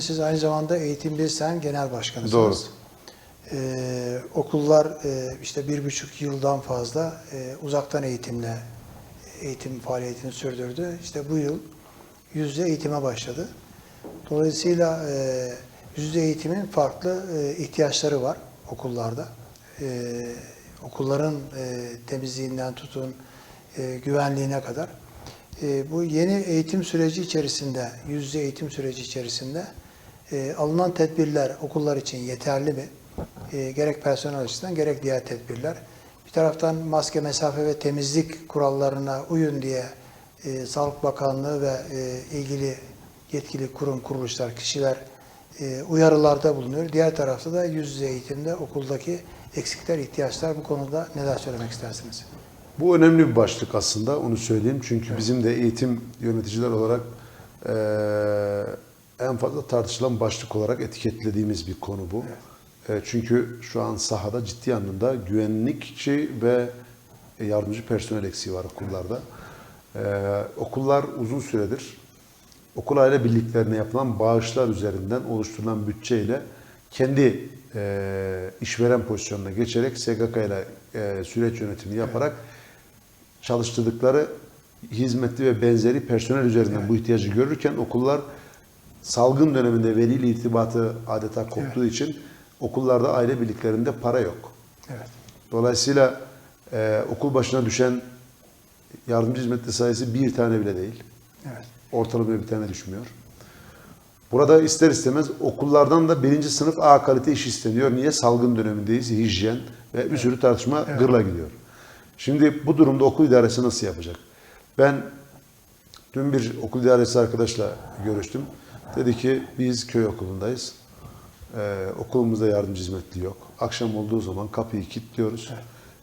siz aynı zamanda Eğitim Bir Sen Genel Başkanısınız. Doğru. Ee, okullar e, işte bir buçuk yıldan fazla e, uzaktan eğitimle eğitim faaliyetini sürdürdü. İşte bu yıl yüzde eğitime başladı. Dolayısıyla e, yüzde eğitimin farklı e, ihtiyaçları var okullarda. E, okulların e, temizliğinden tutun e, güvenliğine kadar. E, bu yeni eğitim süreci içerisinde, yüzde eğitim süreci içerisinde e, alınan tedbirler okullar için yeterli mi? E, gerek personel açısından gerek diğer tedbirler. Bir taraftan maske, mesafe ve temizlik kurallarına uyun diye e, Sağlık Bakanlığı ve e, ilgili yetkili kurum, kuruluşlar, kişiler e, uyarılarda bulunuyor. Diğer tarafta da yüz yüze eğitimde okuldaki eksikler, ihtiyaçlar bu konuda neler söylemek istersiniz? Bu önemli bir başlık aslında onu söyleyeyim. Çünkü bizim de eğitim yöneticiler olarak eee, en fazla tartışılan başlık olarak etiketlediğimiz bir konu bu. Eee, çünkü şu an sahada ciddi anlamda güvenlikçi ve yardımcı personel eksiği var okullarda. Eee, okullar uzun süredir okul aile birliklerine yapılan bağışlar üzerinden oluşturulan bütçeyle kendi eee, işveren pozisyonuna geçerek SGK ile eee, süreç yönetimi yaparak çalıştırdıkları hizmetli ve benzeri personel üzerinden bu ihtiyacı görürken okullar salgın döneminde veliyle irtibatı adeta koptuğu için okullarda aile birliklerinde para yok. Evet. Dolayısıyla eee, okul başına düşen yardımcı hizmetli sayısı bir tane bile değil. Evet. Ortalamaya bir tane düşmüyor. Burada ister istemez okullardan da birinci sınıf A kalite iş isteniyor. Niye? Salgın dönemindeyiz. Hijyen ve bir sürü tartışma gırla gidiyor. Şimdi bu durumda okul idaresi nasıl yapacak? Ben dün bir okul idaresi arkadaşla görüştüm. Dedi ki biz köy okulundayız. Ee, okulumuzda yardımcı hizmetli yok. Akşam olduğu zaman kapıyı kilitliyoruz.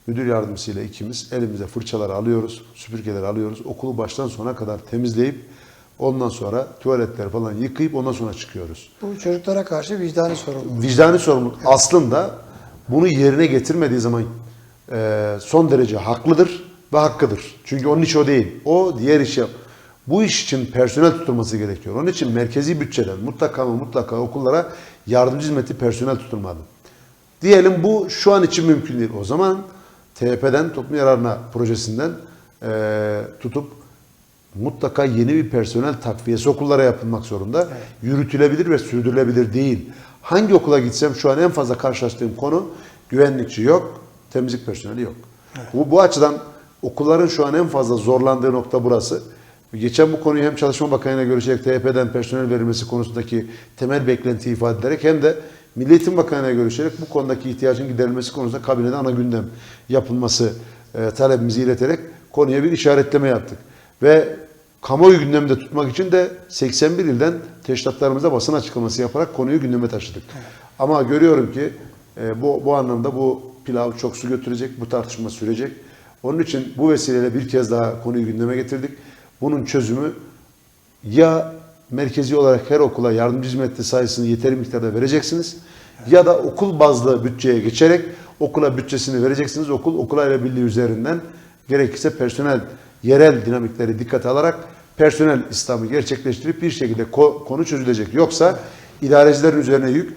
Müdür yardımcısıyla ikimiz elimize fırçaları alıyoruz, süpürgeleri alıyoruz. Okulu baştan sona kadar temizleyip ondan sonra tuvaletler falan yıkayıp ondan sonra çıkıyoruz. Bu çocuklara karşı vicdani sorumluluk. Vicdani sorumluluk aslında bunu yerine getirmediği zaman e, son derece haklıdır ve hakkıdır. Çünkü onun işi o değil. O diğer iş yap. Bu iş için personel tutulması gerekiyor. Onun için merkezi bütçeden mutlaka ama mutlaka okullara yardımcı hizmeti personel tutulmalı. Diyelim bu şu an için mümkün değil. O zaman TYP'den toplum yararına projesinden e, tutup mutlaka yeni bir personel takviyesi okullara yapılmak zorunda. Yürütülebilir ve sürdürülebilir değil. Hangi okula gitsem şu an en fazla karşılaştığım konu güvenlikçi yok, temizlik personeli yok. Bu, bu açıdan okulların şu an en fazla zorlandığı nokta burası. Geçen bu konuyu hem Çalışma Bakanı'yla görüşerek TYP'den personel verilmesi konusundaki temel beklenti ifade ederek hem de Milli Eğitim Bakanı'yla görüşerek bu konudaki ihtiyacın giderilmesi konusunda kabinede ana gündem yapılması e, talebimizi ileterek konuya bir işaretleme yaptık. Ve kamuoyu gündemde tutmak için de 81 ilden teşkilatlarımıza basın açıklaması yaparak konuyu gündeme taşıdık. Ama görüyorum ki e, bu, bu anlamda bu pilav çok su götürecek, bu tartışma sürecek. Onun için bu vesileyle bir kez daha konuyu gündeme getirdik. Bunun çözümü ya merkezi olarak her okula yardımcı hizmetli sayısını yeteri miktarda vereceksiniz ya da okul bazlı bütçeye geçerek okula bütçesini vereceksiniz. Okul okula ile birliği üzerinden gerekirse personel yerel dinamikleri dikkate alarak personel İslam'ı gerçekleştirip bir şekilde ko- konu çözülecek. Yoksa idarecilerin üzerine yük.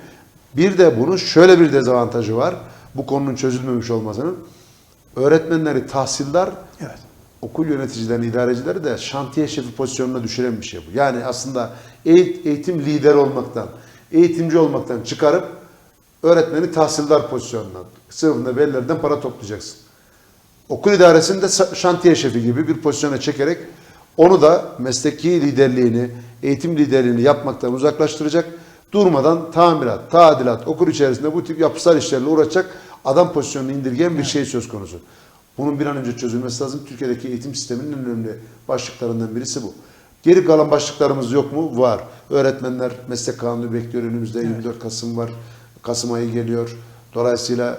Bir de bunun şöyle bir dezavantajı var. Bu konunun çözülmemiş olmasının. Öğretmenleri tahsildar Evet. Okul yöneticilerini, idarecileri de şantiye şefi pozisyonuna düşüren bir şey bu. Yani aslında eğit- eğitim lideri olmaktan, eğitimci olmaktan çıkarıp öğretmeni tahsildar pozisyonuna, sınıfında velilerden para toplayacaksın. Okul idaresini de şantiye şefi gibi bir pozisyona çekerek onu da mesleki liderliğini, eğitim liderliğini yapmaktan uzaklaştıracak. Durmadan tamirat, tadilat, okul içerisinde bu tip yapısal işlerle uğraşacak adam pozisyonunu indirgeyen bir şey söz konusu. Bunun bir an önce çözülmesi lazım. Türkiye'deki eğitim sisteminin en önemli başlıklarından birisi bu. Geri kalan başlıklarımız yok mu? Var. Öğretmenler meslek kanunu bekliyor. Önümüzde 24 Kasım var. Kasım ayı geliyor. Dolayısıyla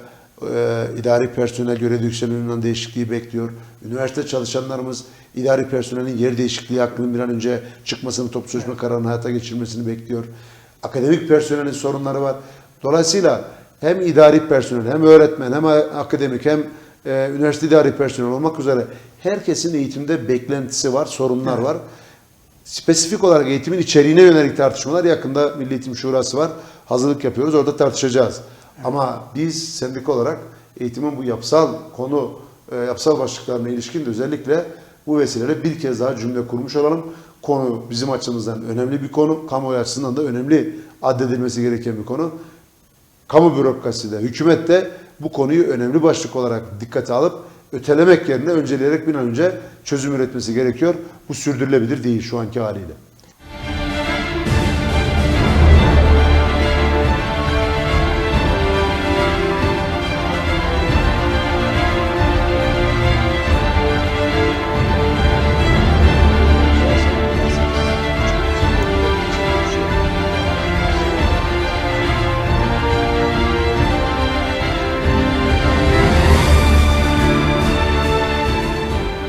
e, idari personel görev yükseliminden değişikliği bekliyor. Üniversite çalışanlarımız idari personelin yer değişikliği hakkının bir an önce çıkmasını, toplu sözleşme kararının hayata geçirilmesini bekliyor. Akademik personelin sorunları var. Dolayısıyla hem idari personel, hem öğretmen, hem akademik, hem e, üniversite idari personel olmak üzere herkesin eğitimde beklentisi var, sorunlar var. Spesifik olarak eğitimin içeriğine yönelik tartışmalar yakında Milli Eğitim Şurası var. Hazırlık yapıyoruz. Orada tartışacağız. Ama biz sendika olarak eğitimin bu yapısal konu, e, yapısal başlıklarına ilişkin de özellikle bu vesileyle bir kez daha cümle kurmuş olalım. Konu bizim açımızdan önemli bir konu. Kamuoyu açısından da önemli addedilmesi gereken bir konu. Kamu bürokrasisi de, hükümet de bu konuyu önemli başlık olarak dikkate alıp ötelemek yerine önceleyerek bir an önce çözüm üretmesi gerekiyor. Bu sürdürülebilir değil şu anki haliyle.